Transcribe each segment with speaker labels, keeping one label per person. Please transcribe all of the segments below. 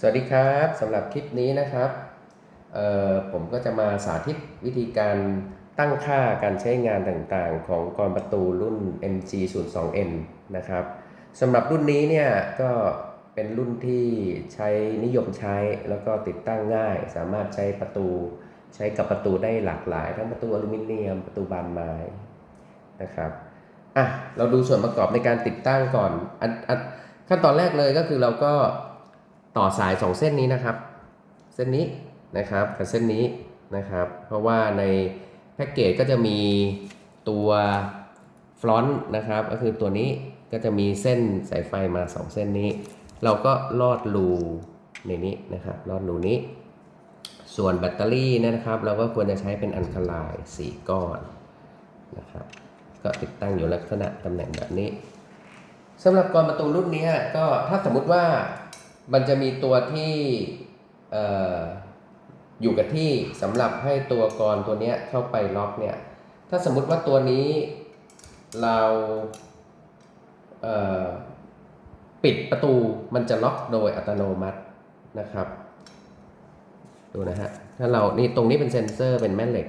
Speaker 1: สวัสดีครับสำหรับคลิปนี้นะครับผมก็จะมาสาธิตวิธีการตั้งค่าการใช้งานต่างๆ ของกรประตูรุ่น MG 0 2 N นะครับสำหรับรุ่นนี้เนี่ยก็เป็นรุ่นที่ใช้นิยมใช้แล้วก็ติดตั้งง่าย สามารถใช้ประตูใช้กับประตูได้หลากหลาย ทั้งประตูอลูมิเนียม ประตูบานไม้นะครับอะเราดูส่วนประกอบในการติดตั้งก่อนอันขั้นตอนแรกเลยก็คือเราก็ ต่อสาย 2 เส้นนี้นะครับ เส้นนี้นะครับกับเส้นนี้นะครับ เพราะว่าในแพ็กเกจก็จะมีตัวฟลอนต์นะครับ ก็คือตัวนี้ก็จะมีเส้นสายไฟมา 2 เส้นนี้ เราก็ลอดรูในนี้นะครับลอดรูนี้ ส่วนแบตเตอรี่นะครับ เราก็ควรจะใช้เป็นอันคาไลน์4ก้อนนะครับ ก็ติดตั้งอยู่ลักษณะตำแหน่งแบบนี้สำหรับกรประตูรุ่นนี้ก็ถ้าสมมุติว่า มันจะมีตัวที่ออยู่กับที่สำหรับให้ตัวกรตัวเนี้ยเข้าไปล็อกเนี่ย ถ้าสมมุติว่าตัวนี้เราเปิดประตูมันจะล็อกโดยอัตโนมัตินะครับ ดูนะฮะ ถ้าเรานี่ตรงนี้เป็นเซ็นเซอร์เป็นแม่เหล็ก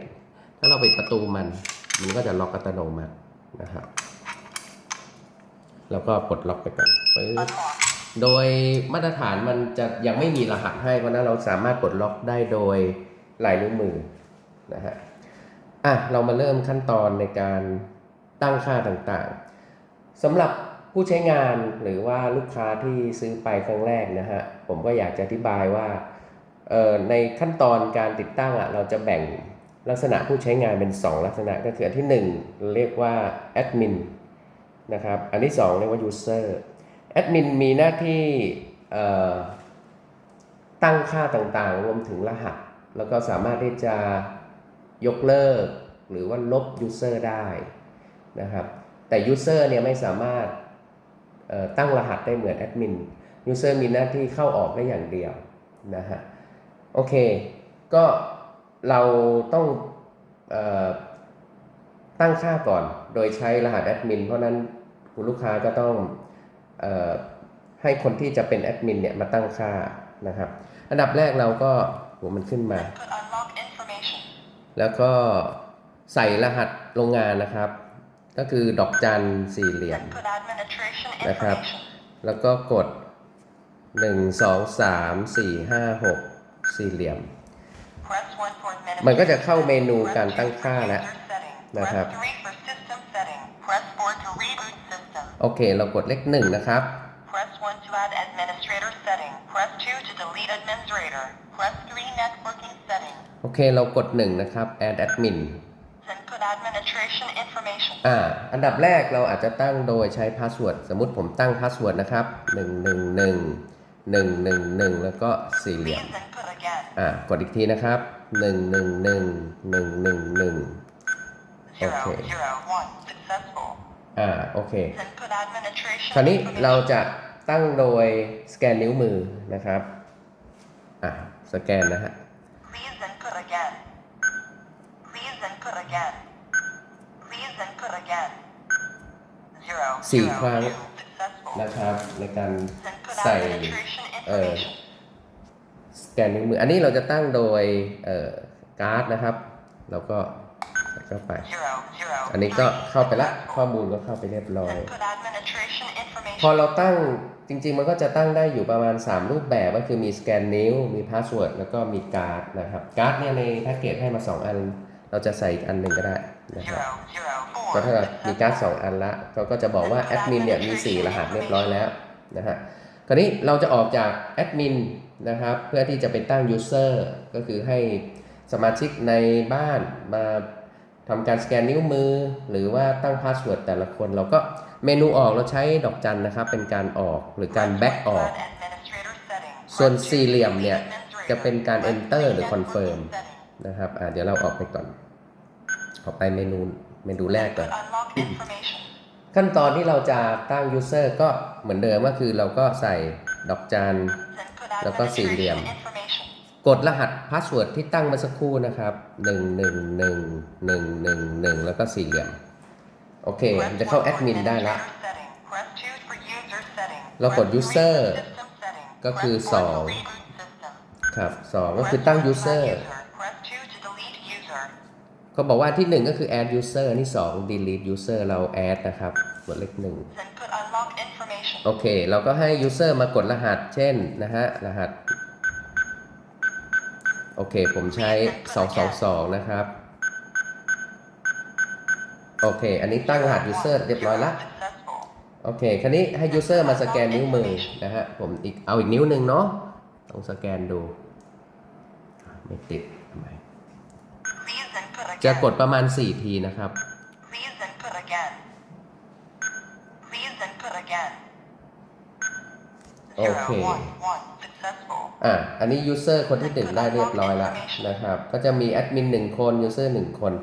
Speaker 1: ถ้าเราปิดประตูมัน มันก็จะล็อกอัตโนมัตินะครับ แล้วก็ปลดล็อกไปก่อนปึ๊บ โดยมาตรฐานมันจะยังไม่มีรหัสให้ เพราะนั้นเราสามารถปลดล็อกได้โดยลายนิ้วมือนะฮะอะเรามาเริ่มขั้นตอนในการตั้งค่าต่างๆสำหรับผู้ใช้งานหรือว่าลูกค้าที่ซื้อไปครั้งแรกนะฮะผมก็อยากจะอธิบายว่าในขั้นตอนการติดตั้งอะเราจะแบ่งลักษณะผู้ใช้งานเป็น 2 ลักษณะก็คืออันที่ 1 เรียกว่าแอดมินนะครับ อันที่ 2 เรียกว่า user แอดมินมีหน้าที่ตั้งค่าต่างๆ รวมถึงรหัส แล้วก็สามารถที่จะยกเลิก หรือว่าลบ User ได้นะครับ แต่ User เนี่ยไม่สามารถตั้งรหัสได้เหมือนแอดมิน User มีหน้าที่เข้าออกได้อย่างเดียวนะฮะโอเค ก็เราต้องออตั้งค่าก่อน โดยใช้รหัสแอดมินเพราะนั้นคุณลูกค้าก็ต้อง ให้คนที่จะเป็นแอดมินเนี่ยมาตั้งค่านะครับ อันดับแรกเราก็หัวมันขึ้นมา
Speaker 2: Input unlock information.
Speaker 1: แล้วก็ใส่รหัสโรงงานนะครับ ก็คือดอกจันสี่เหลี่ยม
Speaker 2: Input administration
Speaker 1: นะครับ
Speaker 2: information.
Speaker 1: แล้วก็กด 1 2 3 4 5 6 สี่เหลี่ยม
Speaker 2: Press 1 for
Speaker 1: มันก็จะ
Speaker 2: administration
Speaker 1: เข้าเมนู
Speaker 2: setting.
Speaker 1: การ
Speaker 2: Press
Speaker 1: ตั้ง
Speaker 2: 2
Speaker 1: ค่า
Speaker 2: for
Speaker 1: แล้ว
Speaker 2: user setting.
Speaker 1: นะครับ โอเค เรากดเลขหนึ่งนะครับ
Speaker 2: Press 1 to add administrator setting. Press 2 to delete administrator. Press 3 networking setting.
Speaker 1: โอเค เรากดหนึ่งนะครับ add admin
Speaker 2: Input administration information.
Speaker 1: อ่า อันดับแรกเราอาจจะตั้งโดยใช้พาสเวิร์ด สมมุติผมตั้งพาสเวิร์ดนะครับ 1 1 1 1 1 1 แล้วก็สี่เหลี่ยม
Speaker 2: Please input again.
Speaker 1: อ่า กดอีกทีนะครับ 1 1 1 1 1 1
Speaker 2: 0
Speaker 1: Okay.
Speaker 2: 0 1 successful.
Speaker 1: อ่าโอเค
Speaker 2: Input administration
Speaker 1: คราวนี้
Speaker 2: information.
Speaker 1: เราจะตั้งโดยสแกนนิ้วมือนะครับ อ่าสแกนนะฮะ
Speaker 2: Please input again. Please input again. Please input again. Zero.
Speaker 1: สี่
Speaker 2: zero,
Speaker 1: ครั้ง
Speaker 2: two, successful.
Speaker 1: นะครับในการ
Speaker 2: Input
Speaker 1: ใส่
Speaker 2: administration
Speaker 1: เอ่อ
Speaker 2: information.
Speaker 1: สแกนนิ้วมือ อันนี้เราจะตั้งโดยเอ่อการ์ดนะครับ เราก็ใส่เข้าไป
Speaker 2: Zero. Zero.
Speaker 1: อันนี้ก็
Speaker 2: three,
Speaker 1: เข้าไปละ
Speaker 2: successful.
Speaker 1: ข้อมูลก็เข้าไปเรียบร้อย
Speaker 2: Input administration
Speaker 1: พอ
Speaker 2: information.
Speaker 1: เราตั้งจริง ๆ มันก็จะตั้งได้อยู่ประมาณ 3 รูปแบบก็คือมีสแกนนิ้ว มีพาสเวิร์ดแล้วก็มีการ์ดนะครับ การ์ดเนี่ยในแพ็กเกจให้มา 2 อัน เราจะใส่อีกอันหนึ่งก็ได้นะครับ
Speaker 2: Zero. Zero.
Speaker 1: ก็
Speaker 2: Four.
Speaker 1: เท่ากับมีการ์ด
Speaker 2: successful.
Speaker 1: 2อันละเขาก็จะบอกว่าแอดมินเนี่ยมี 4 รหัสเรียบร้อยแล้วนะฮะคราวนี้เราจะออกจากแอดมินนะครับเพื่อที่จะไปตั้งยูเซอร์ก็คือให้สมาชิกในบ้านมา ทำการสแกนนิ้วมือ หรือว่าตั้งพาสเวิร์ดแต่ละคนเราก็เมนูออกเราใช้ดอกจันนะครับ เป็นการออกหรือการแบ็กออก ส่วนสี่เหลี่ยมเนี่ย จะเป็นการ Enter หรือ Confirm นะครับเดี๋ยวเราออกไปก่อน ออกไปเมนูเมนูแรกก่อนขั้นตอนที่เราจะตั้ง user ก็เหมือนเดิมก็คือเราก็ใส่ดอกจันแล้วก็สี่เหลี่ยม กดรหัสพาสเวิร์ดที่ตั้งเมาสักครู่นะครับ1 1 1 1 1 1แล้วก็สี่เหลี่ยม โอเค
Speaker 2: Press
Speaker 1: มันจะเข้า
Speaker 2: one
Speaker 1: แอ
Speaker 2: for
Speaker 1: ดมินได้ละ
Speaker 2: administrator setting. Press two for user setting.
Speaker 1: เรากด
Speaker 2: Press three
Speaker 1: user
Speaker 2: for system setting.
Speaker 1: ก็คือ
Speaker 2: Press four for
Speaker 1: 2
Speaker 2: reboot
Speaker 1: นะครับสองก็คือตั้ง
Speaker 2: Press one to
Speaker 1: user
Speaker 2: add user. Press 2 to delete user.
Speaker 1: เขาบอกว่าที่หนึ่งก็คือ add user อันที่สอง delete user เรา add นะครับ กดเลขหนึ่ง
Speaker 2: Input unlock information.
Speaker 1: โอเค เราก็ให้ user มากดรหัส เช่นนะฮะ รหัส โอเค ผมใช้ 222 นะครับ โอเค อันนี้ตั้งรหัส user เรียบร้อยละ
Speaker 2: Successful.
Speaker 1: โอเค คราวนี้ให้ user มาสแกนนิ้วมือนะฮะ ผมอีกเอาอีกนิ้วหนึ่งเนาะต้องสแกนดู ไม่ติดทำไม
Speaker 2: Please input
Speaker 1: จะ
Speaker 2: again.
Speaker 1: กดประมาณ 4 ทีนะครับ
Speaker 2: Please input again. Please input again.
Speaker 1: โอเค
Speaker 2: Zero, one, one. Successful.
Speaker 1: อะอันนี้ user คนที่หนึ่งได้เรียบร้อยแล้วนะครับ ก็จะมีแอดมินหนึ่งคน user หนึ่งคน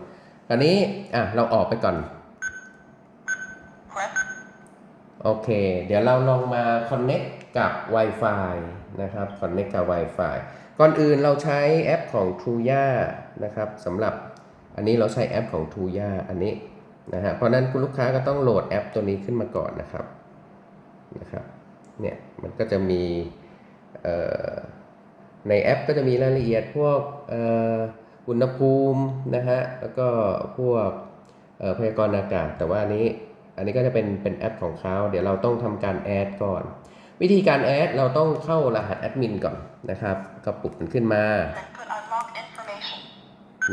Speaker 1: คราวนี้อะเราออกไปก่อน
Speaker 2: Press
Speaker 1: โอเค เดี๋ยวเราลองมา connect กับ Wi-Fi นะครับ connect กับ Wi-Fi ก่อนอื่นเราใช้แอปของ Truya นะครับสำหรับอันนี้เราใช้แอปของ Truya อันนี้นะฮะเพราะฉะนั้นคุณลูกค้าก็ต้องโหลดแอปตัวนี้ขึ้นมาก่อนนะครับนะครับเนี่ยมันก็จะมีเอ่อ ในแอปก็จะมีรายละเอียดพวกอุณหภูมินะฮะแล้วก็พวกพยากรณ์อากาศ แต่ว่านี้อันนี้ก็จะเป็นเป็นแอปของเขาเดี๋ยวเราต้องทำการแอดก่อน วิธีการแอดเราต้องเข้ารหัสแอดมินก่อนนะครับก็ปุกมันขึ้นมา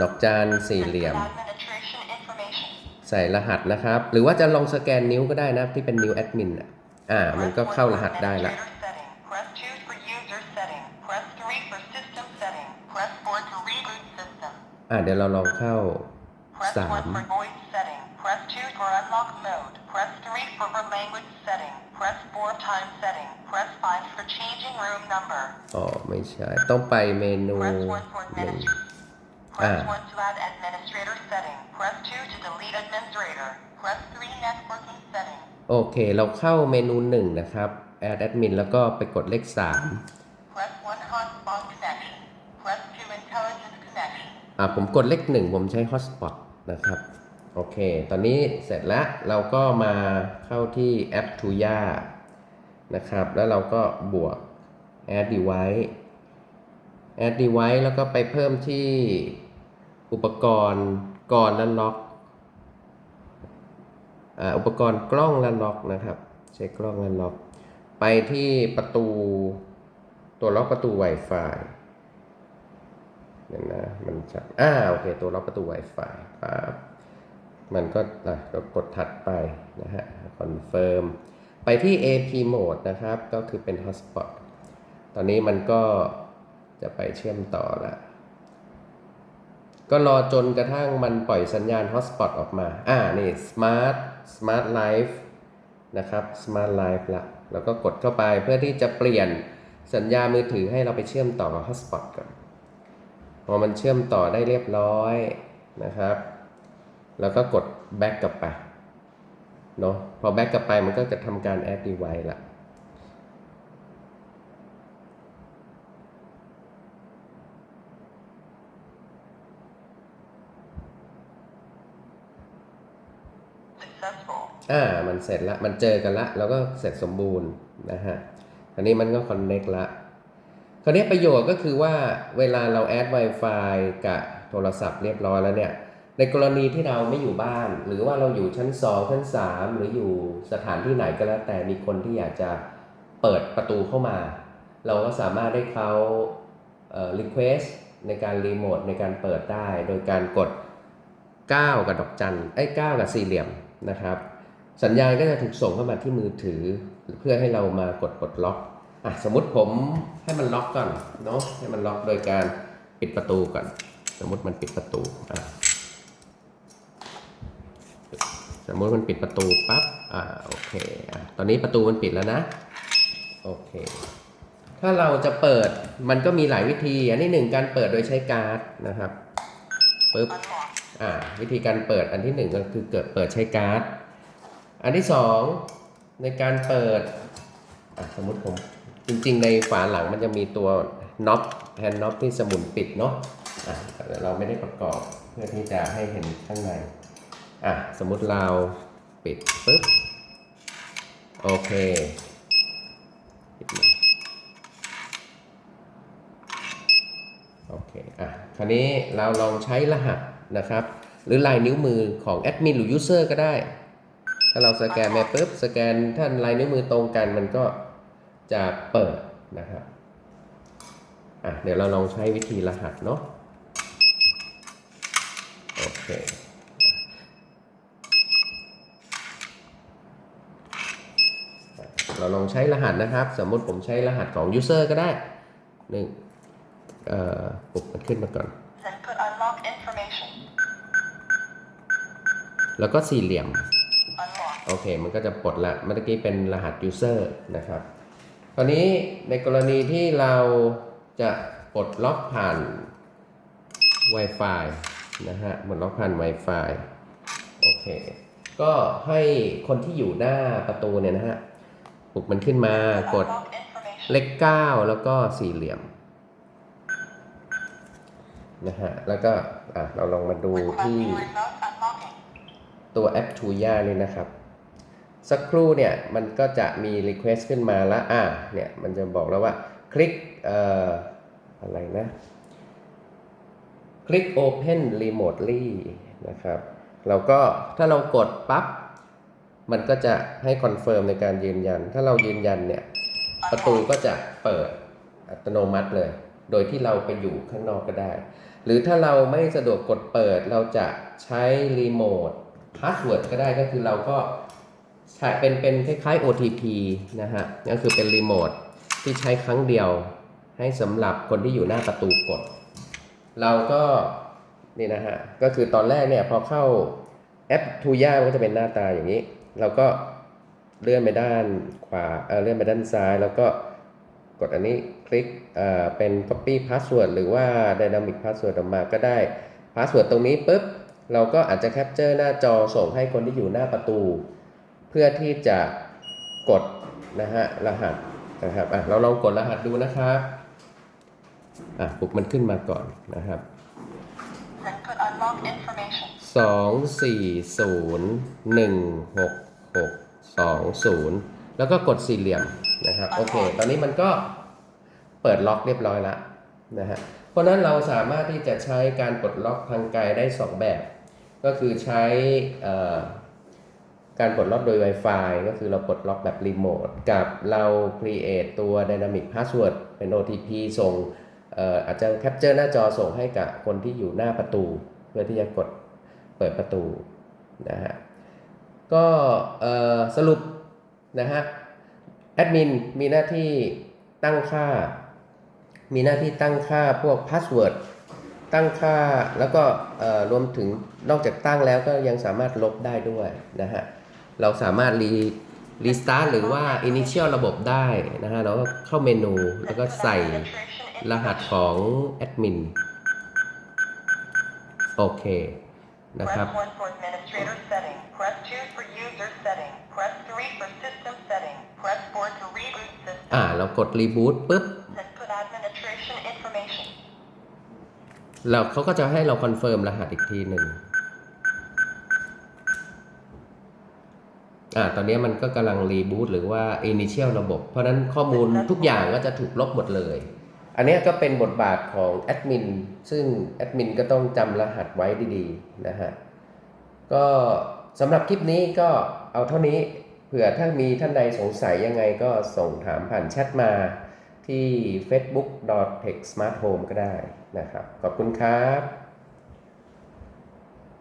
Speaker 1: ดอกจานสี่เหลี่ยม ใส่รหัสนะครับ หรือว่าจะลองสแกนนิ้วก็ได้นะที่เป็นนิ้วแอดมินอะอ่ามันก็เข้ารหัสได้ละ อ่าเดี๋ยวเราลองเข้า
Speaker 2: Press
Speaker 1: สาม
Speaker 2: 1 for voice setting. Press 2 for unlock mode. Press 3 for for language setting. Press 4 time setting. Press 5 for changing room number.
Speaker 1: อ๋อไม่ใช่ ต้องไปเมนู
Speaker 2: Press 1 for
Speaker 1: หนึ่ง
Speaker 2: administrator. Press
Speaker 1: Ah.
Speaker 2: 1 to add administrator setting. Press 2 to delete administrator. Press 3 networking setting.
Speaker 1: โอเค เราเข้าเมนูหนึ่งนะครับ add admin แล้วก็ไปกดเลข
Speaker 2: Press 1 hotspot connection. Press 2 intelligence connection.
Speaker 1: 3 อ่า ผมกดเลขหนึ่งผมใช้ hotspot นะครับ โอเค ตอนนี้เสร็จแล้วเราก็มาเข้าที่แอป Tuya นะครับ แล้วเราก็บวก add device add device แล้วก็ไปเพิ่มที่อุปกรณ์ก่อนและล็อกอ่าอุปกรณ์กล้องและล็อกนะครับ ใช้กล้องและล็อก ไปที่ประตูตัวล็อกประตู Wi-Fi เดี๋ยนะมันจะอ่าโอเค ตัวล็อกประตู Wi-Fi ปั๊บมันก็อะเรากดถัดไปนะฮะคอนเฟิร์มไปที่ AP mode นะครับ ก็คือเป็น hotspot ตอนนี้มันก็จะไปเชื่อมต่อละก็รอจนกระทั่งมันปล่อยสัญญาณ hotspot ออกมา อ่า นี่ smart smart life นะครับ smart life ละ แล้วก็กดเข้าไปเพื่อที่จะเปลี่ยนสัญญามือถือให้เราไปเชื่อมต่อ hotspot ก่อน พอมันเชื่อมต่อได้เรียบร้อยนะครับ แล้วก็กด back กลับไปเนาะพอ back กลับไปมันก็จะทำการ add device ละ
Speaker 2: Successful.
Speaker 1: อ่า มันเสร็จละ มันเจอกันละ แล้วก็เสร็จสมบูรณ์นะฮะ อันนี้มันก็ connect ละ คราวนี้ประโยชน์ก็คือว่าเวลาเราแอด Wi-Fi กับโทรศัพท์เรียบร้อยแล้วเนี่ย ในกรณีที่เราไม่อยู่บ้าน หรือว่าเราอยู่ชั้น 2 ชั้น 3 หรืออยู่สถานที่ไหนก็แล้วแต่มีคนที่อยากจะเปิดประตูเข้ามา เราก็สามารถได้เขาเอ่อ request ในการรีโมทในการเปิดได้ โดยการกด 9 กับดอกจันไอ้9กับสี่เหลี่ยมนะครับ สัญญาณก็จะถูกส่งเข้ามาที่มือถือ เพื่อให้เรามากดปลดล็อก สมมุติผมให้มันล็อกก่อนเนาะให้มันล็อกโดยการปิดประตูก่อน สมมุติมันปิดประตูอะสมมุติมันปิดประตูปั๊บอ่าโอเคอะตอนนี้ประตูมันปิดแล้วนะโอเค ถ้าเราจะเปิดมันก็มีหลายวิธี อันที่หนึ่งการเปิดโดยใช้การ์ดนะครับปึ๊บอ่าวิธีการเปิดอันที่หนึ่งก็คือเกิดเปิดใช้การ์ดอันที่สองในการเปิดอะสมมติผม จริงๆ ในฝาหลังมันจะมีตัวน็อปแฮนด์น็อปที่สมุนปิดเนาะอะแต่เราไม่ได้ประกอบเพื่อที่จะให้เห็นข้างในอะสมมุติเราปิดปึ๊บโอเคโอเคอะคราวนี้เราลองใช้รหัสนะครับ หรือลายนิ้วมือของแอดมินหรือยูเซอร์ก็ได้ ถ้าเราสแกนไปปุ๊บสแกนท่านลายนิ้วมือตรงกันมันก็ จะเปิดนะครับอะเดี๋ยวเราลองใช้วิธีรหัสเนาะโอเคเราลองใช้รหัสนะครับ สมมติผมใช้รหัสของ user ก็ได้หนึ่งเอ่อปุบมันขึ้นมาก่อน
Speaker 2: Input unlock information.
Speaker 1: แล้วก็สี่เหลี่ยม
Speaker 2: Unlock.
Speaker 1: โอเค มันก็จะปลดละ เมื่อกี้เป็นรหัส user นะครับ คราวนี้ในกรณีที่เราจะปลดล็อกผ่าน Wi-Fi นะฮะปลดล็อกผ่าน Wi-Fi โอเค ก็ให้คนที่อยู่หน้าประตูเนี่ยนะฮะปลุกมันขึ้นมากด
Speaker 2: Unlock information.
Speaker 1: เลข9แล้วก็สี่เหลี่ยมนะฮะ แล้วก็อะเราลองมาดูที่ตัวแอป Tuya นี่นะครับ สักครู่เนี่ยมันก็จะมี Request ขึ้นมาล้วอะเนี่ยมันจะบอกแล้วว่าคลิกเอ่ออะไรนะคลิก Open Remotely นะครับเราก็ถ้าเรากดปั๊บมันก็จะให้คอนเฟิร์มในการยืนยัน ถ้าเรายืนยันเนี่ยประตูก็จะเปิดอัตโนมัติเลย โดยที่เราไปอยู่ข้างนอกก็ได้ หรือถ้าเราไม่สะดวกกดเปิดเราจะใช้รีโมทพาสเวิร์ดก็ได้ก็คือเราก็ ใช้เป็นเป็นคล้ายๆ OTP นะฮะก็คือเป็นรีโมทที่ใช้ครั้งเดียวให้สำหรับคนที่อยู่หน้าประตูกด เราก็นี่นะฮะก็คือตอนแรกเนี่ยพอเข้าแอปทูย่ามันก็จะเป็นหน้าตาอย่างนี้ เราก็เลื่อนไปด้านขวาเเลื่อนไปด้านซ้าย แล้วก็กดอันนี้คลิกเอ่อเป็น copy password หรือว่า dynamic password ออกมาก็ได้ password ตรงนี้ปุ๊บเราก็อาจจะแคปเจอร์หน้าจอส่งให้คนที่อยู่หน้าประตู เพื่อที่จะกดนะฮะรหัสนะครับอะเราลองกดรหัสดูนะครับอะปลุกมันขึ้นมาก่อนนะครับ
Speaker 2: Input unlock information.
Speaker 1: สองสี่ศูนย์หนึ่งหกหกสองศูนย์แล้วก็กดสี่เหลี่ยมนะครับโอเค ตอนนี้มันก็เปิดล็อกเรียบร้อยแล้วนะฮะเพราะฉะนั้นเราสามารถที่จะใช้การปลดล็อกทางไกลได้ 2 แบบ ก็คือใช้เอ่อ การปลดล็อกโดย Wi-Fi ก็คือเราปลดล็อกแบบรีโมทกับเรา create ตัว Dynamic Password เป็น OTP ส่งอาจจะแคปเจอร์หน้าจอส่งให้กับคนที่อยู่หน้าประตู เพื่อที่จะกดเปิดประตูนะฮะก็สรุปนะฮะแอดมินมีหน้าที่ตั้งค่า มีหน้าที่ตั้งค่าพวกพาสเวิร์ดตั้งค่าแล้วก็รวมถึงนอกจากตั้งแล้วก็ยังสามารถลบได้ด้วยนะฮะ เราสามารถรีรีสตาร์ทหรือว่า Initial ระบบได้นะฮะแล้วก็เข้าเมนูแล้วก็ใส่รหัสของแอดมินโอเคนะครับ อ่า เรากดรีบูตปุ๊บเราเขาก็จะให้เราคอนเฟิร์มรหัสอีกทีหนึ่ง อ่าตอนนี้มันก็กำลังรีบูตหรือว่า Initial ระบบ เพราะฉะนั้นข้อมูลทุกอย่างก็จะถูกลบหมดเลย อันเนี้ยก็เป็นบทบาทของแอดมินซึ่งแอดมินก็ต้องจำรหัสไว้ดีๆนะฮะก็สำหรับคลิปนี้ก็เอาเท่านี้เผื่อถ้ามีท่านใดสงสัยยังไงก็ส่งถามผ่านแชทมาที่ facebook.tech smart home ก็ได้นะครับ ขอบคุณครับ